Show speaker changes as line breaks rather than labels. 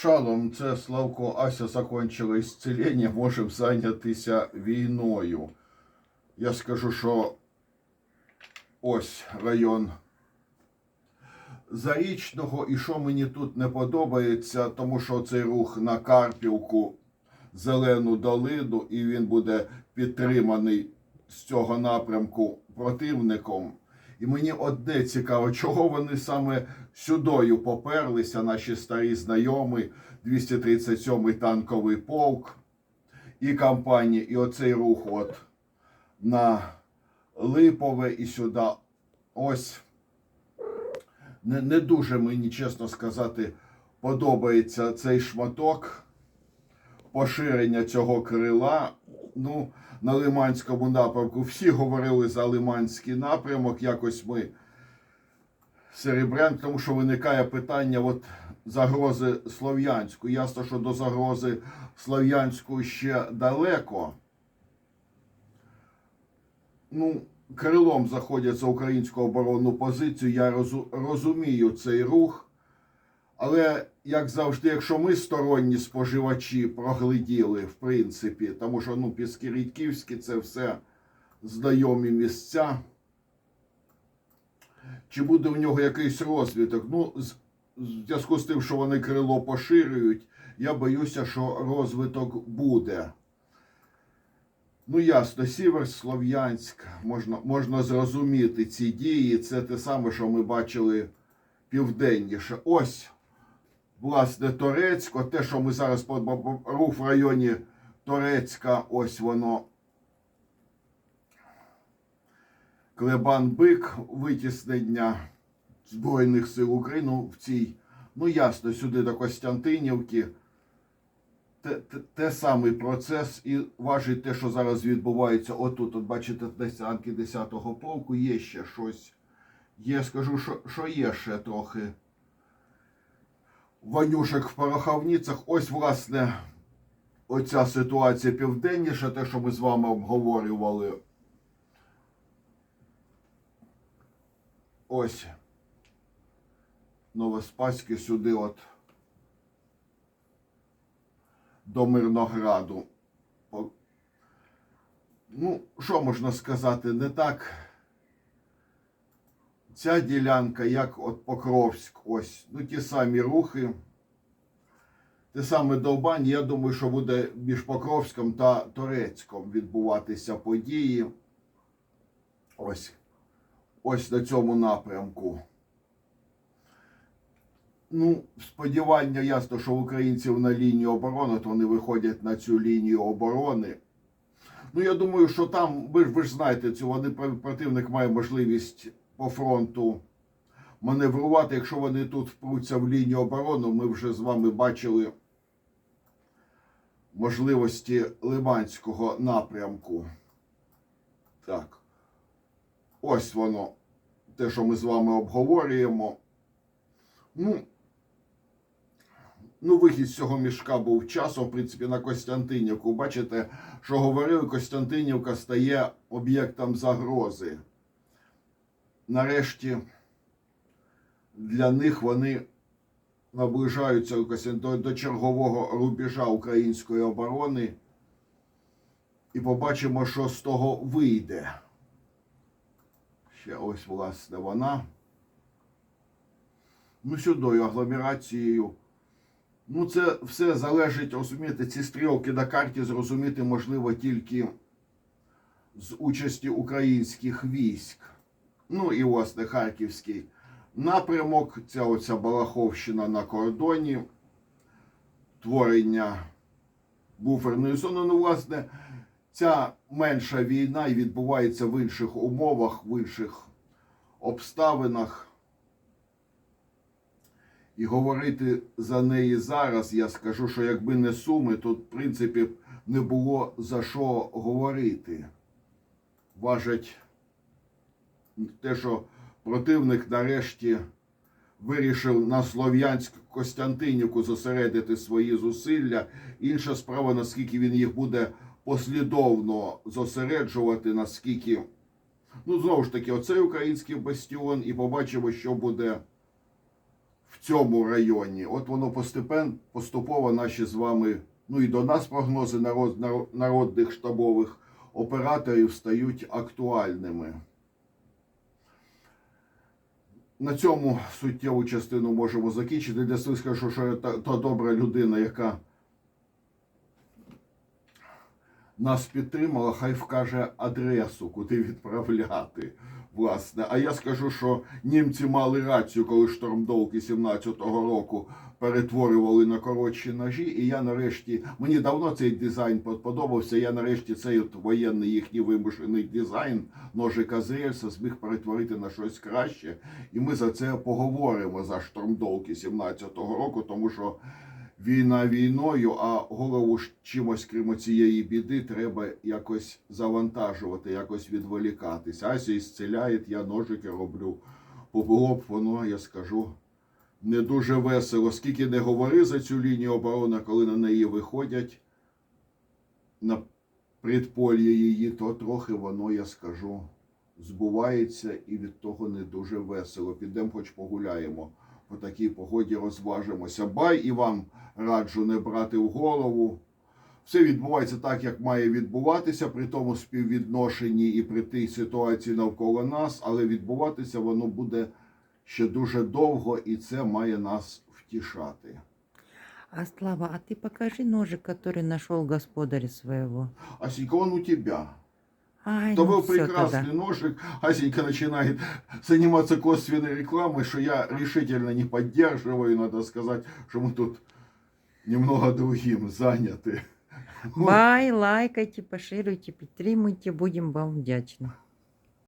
Шалом, це Славко Ася закончила ісцелення, можемо зайнятися війною. Я скажу, що ось район Зарічного, і що мені тут не подобається, тому що цей рух на Карпівку, Зелену долину, і він буде підтриманий з цього напрямку противником. І мені одне цікаво, чого вони саме сюдою поперлися, наші старі знайомі, 237-й танковий полк і компанії, і оцей рух от на Липове і сюди. Ось не, не дуже мені, чесно сказати, подобається цей шматок поширення цього крила. Ну, на Лиманському напрямку. Всі говорили за Лиманський напрямок. Якось ми Серебрян, тому що виникає питання от загрози Слов'янську. Ясно, що до загрози Слов'янську ще далеко. Ну, крилом заходять за українську оборонну позицію. Я розумію цей рух. Але, як завжди, якщо ми сторонні споживачі прогляділи, в принципі, тому що ну, Піски Рідківські це все знайомі місця. Чи буде в нього якийсь розвиток? Ну, в зв'язку з тим, що вони крило поширюють, я боюся, що розвиток буде. Ну, ясно, Сівер, Слов'янськ, можна, можна зрозуміти ці дії. Це те саме, що ми бачили південніше. Ось власне, Торецько, те, що ми зараз рух в районі Торецька, ось воно. Клебан-Бик, витіснення Збройних сил України в цій, ну ясно, сюди до Костянтинівки. Те, те, те самий процес і важить те, що зараз відбувається отут. От бачите, десятки 10-го полку, є ще щось. Є, скажу, що, що є ще трохи ванюшек в пороховницях. Ось, власне, оця ситуація південніша, те, що ми з вами обговорювали. Ось. Новоспаське сюди от до Мирнограду. Ну, що можна сказати, не так ця ділянка, як от Покровськ, ось, ну ті самі рухи. Те саме Довбань, я думаю, що буде між Покровськом та Торецьком відбуватися події. Ось. Ось на цьому напрямку. Ну, сподівання ясно, що українців на лінію оборони, то вони виходять на цю лінію оборони. Ну, я думаю, що там, ви ж ви ж знаєте, цю вони противник має можливість по фронту маневрувати. Якщо вони тут впруться в лінію оборони, ми вже з вами бачили можливості Лиманського напрямку. Так. Ось воно. Те, що ми з вами обговорюємо. Ну, ну, вихід з цього мішка був часом, в принципі, на Костянтинівку. Бачите, що говорили, Костянтинівка стає об'єктом загрози. Нарешті для них вони наближаються до, до чергового рубежа української оборони. І побачимо, що з того вийде. Ще ось, власне, вона. Ну, сюдою, агломерацією. Ну, це все залежить, розумієте, ці стрілки на карті зрозуміти можливо тільки з участі українських військ. Ну і власне Харківський напрямок, ця оця Балаховщина на кордоні, творення буферної зони. Ну, власне, ця менша війна і відбувається в інших умовах, в інших обставинах. І говорити за неї зараз, я скажу, що якби не суми, то в принципі не було за що говорити. Важить те, що противник нарешті вирішив на Слов'янськ Костянтинівку зосередити свої зусилля. Інша справа, наскільки він їх буде послідовно зосереджувати, наскільки. Ну, знову ж таки, оцей український бастіон, і побачимо, що буде в цьому районі. От воно постепенно, поступово наші з вами, ну і до нас прогнози народ, народних штабових операторів стають актуальними. На цьому суттєву частину можемо закінчити. Для скажу, що я та, та добра людина, яка нас підтримала, хай вкаже адресу, куди відправляти. Власне, а я скажу, що німці мали рацію, коли штормдовки 17-го року перетворювали на коротші ножі. І я нарешті мені давно цей дизайн подобався. Я нарешті цей от воєнний їхній вимушений дизайн ножика з рельса зміг перетворити на щось краще. І ми за це поговоримо за штормдовки 17-го року, тому що війна війною, а голову чимось крім цієї біди треба якось завантажувати, якось відволікатися. Ася ісцеляє, я ножики роблю. Було б воно, я скажу, не дуже весело. Скільки не говори за цю лінію оборони, коли на неї виходять на предполі її, то трохи воно, я скажу, збувається і від того не дуже весело. Підемо хоч погуляємо. По такій погоді розважимося. Бай і вам раджу не брати в голову. Все відбувається так, як має відбуватися, при тому співвідношенні і при тій ситуації навколо нас, але відбуватися воно буде ще дуже довго, і це має нас втішати.
А Слава, а ты покажи ножик, который нашел господаря своего.
А Сінька, он у тебя.
Ай,
То
ну
был
всё
прекрасный
тогда.
ножик. Асенька начинает заниматься косвенной рекламой, что я решительно не поддерживаю. Надо сказать, что мы тут немного другим заняты.
Бай, лайкайте, поширюйте, підтримуйте, будем вам вдячні.